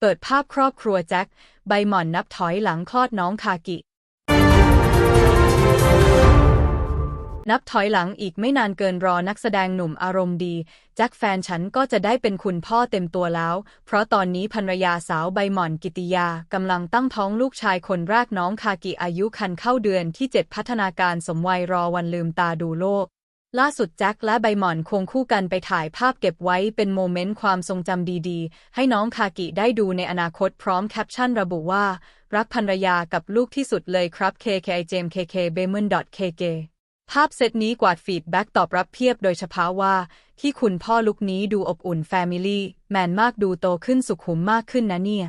เปิดภาพครอบครัวแจ็ค ใบหม่อนนับถอยหลังคลอดน้องคากิ นับถอยหลังอีกไม่นานเกินรอนักแสดงหนุ่มอารมณ์ดี แจ็คแฟนฉันก็จะได้เป็นคุณพ่อเต็มตัวแล้ว เพราะตอนนี้ภรรยาสาวใบหม่อนกิติยากำลังตั้งท้องลูกชายคนแรกน้องคากิอายุคันเข้าเดือนที่ 7 พัฒนาการสมวัยรอวันลืมตาดูโลก ล่าสุดแจ็คและใบหมอนควงคู่กันไปถ่ายภาพเก็บไว้เป็นโมเมนต์ความทรงจำดีๆ ให้น้องคากิได้ดูในอนาคตพร้อมแคปชั่นระบุว่า รักภรรยากับลูกที่สุดเลยครับ KKI เจม KK b e m o n KK ภาพเซตนี้กวาดฟีดแบ็กตอบรับเพียบโดยเฉพาะว่า ที่คุณพ่อลุกนี้ดูอบอุ่นแฟมิลี่แมนมากดูโตขึ้นสุขุมมากขึ้นนะเนี่ย